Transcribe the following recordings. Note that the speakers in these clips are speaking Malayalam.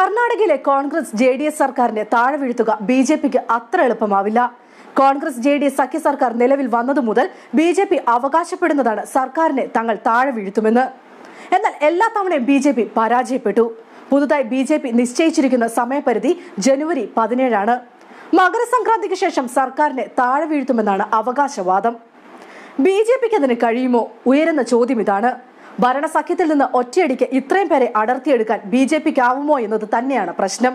കർണാടകയിലെ കോൺഗ്രസ് ജെ ഡി എസ് സർക്കാരിനെ താഴെ വീഴ്ത്തുക ബി ജെ പിക്ക് അത്ര എളുപ്പമാവില്ല. കോൺഗ്രസ് ജെ ഡി എസ് സഖ്യ സർക്കാർ നിലവിൽ വന്നതു മുതൽ ബി ജെ പി അവകാശപ്പെടുന്നതാണ് സർക്കാരിനെ തങ്ങൾ താഴെ വീഴ്ത്തുമെന്ന്. എന്നാൽ എല്ലാ തവണയും ബി ജെ പി പരാജയപ്പെട്ടു. പുതുതായി ബി ജെ പി നിശ്ചയിച്ചിരിക്കുന്ന സമയപരിധി ജനുവരി പതിനേഴാണ്. മകരസംക്രാന്തിക്ക് ശേഷം സർക്കാരിനെ താഴെ വീഴ്ത്തുമെന്നാണ് അവകാശവാദം. ബി ജെ പിക്ക് അതിന് കഴിയുമോ? ഉയരുന്ന ചോദ്യം ഇതാണ്. ഭരണസഖ്യത്തിൽ നിന്ന് ഒറ്റയടിക്ക് ഇത്രയും പേരെ അടർത്തിയെടുക്കാൻ ബി ജെ പിക്ക് ആവുമോ എന്നത് തന്നെയാണ് പ്രശ്നം.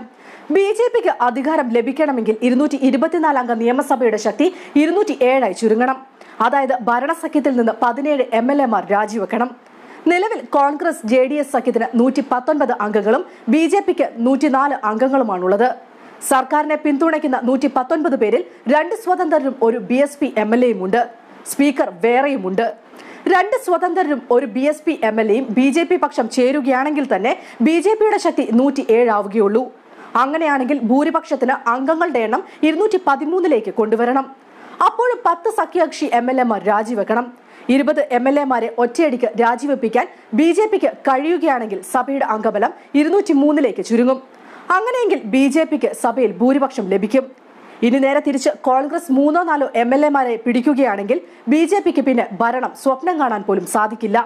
ബി ജെ പിക്ക് അധികാരം ലഭിക്കണമെങ്കിൽ ഇരുന്നൂറ്റി ഇരുപത്തിനാല് അംഗ നിയമസഭയുടെ ശക്തി ഇരുന്നൂറ്റി ഏഴായി ചുരുങ്ങണം. അതായത് ഭരണസഖ്യത്തിൽ നിന്ന് പതിനേഴ് എം എൽ എമാർ രാജിവെക്കണം. നിലവിൽ കോൺഗ്രസ് ജെ ഡി എസ് സഖ്യത്തിന് നൂറ്റി പത്തൊൻപത് അംഗങ്ങളും ബി ജെ പിക്ക് നൂറ്റിനാല് അംഗങ്ങളുമാണുള്ളത്. സർക്കാരിനെ പിന്തുണയ്ക്കുന്ന നൂറ്റി പത്തൊൻപത് പേരിൽ രണ്ട് സ്വതന്ത്രരും ഒരു B S P M L എയും ഉണ്ട് സ്പീക്കർ വേറെയുമുണ്ട്. രണ്ട് സ്വതന്ത്രരും ഒരു B S P M L എയും ബി ജെ പി പക്ഷം ചേരുകയാണെങ്കിൽ തന്നെ ബി ജെ പിയുടെ ശക്തി നൂറ്റി ഏഴാവുകയുള്ളൂ അങ്ങനെയാണെങ്കിൽ ഭൂരിപക്ഷത്തിന് അംഗങ്ങളുടെ എണ്ണം ഇരുന്നൂറ്റി പതിമൂന്നിലേക്ക് കൊണ്ടുവരണം. അപ്പോൾ പത്ത് സഖ്യകക്ഷി എം എൽ എമാർ രാജിവെക്കണം. ഇരുപത് എം എൽ എമാരെ ഒറ്റയടിക്ക് രാജിവെപ്പിക്കാൻ ബി ജെ പിക്ക് കഴിയുകയാണെങ്കിൽ സഭയുടെ അംഗബലം ഇരുന്നൂറ്റി മൂന്നിലേക്ക് ചുരുങ്ങും. അങ്ങനെയെങ്കിൽ ബി ജെ പിക്ക് സഭയിൽ ഭൂരിപക്ഷം ലഭിക്കും. ഇനി നേരെ തിരിച്ച് കോൺഗ്രസ് മൂന്നോ നാലോ എം എൽ എമാരെ പിടിക്കുകയാണെങ്കിൽ ബി ജെ പിക്ക് പിന്നെ ഭരണം സ്വപ്നം കാണാൻ പോലും സാധിക്കില്ല.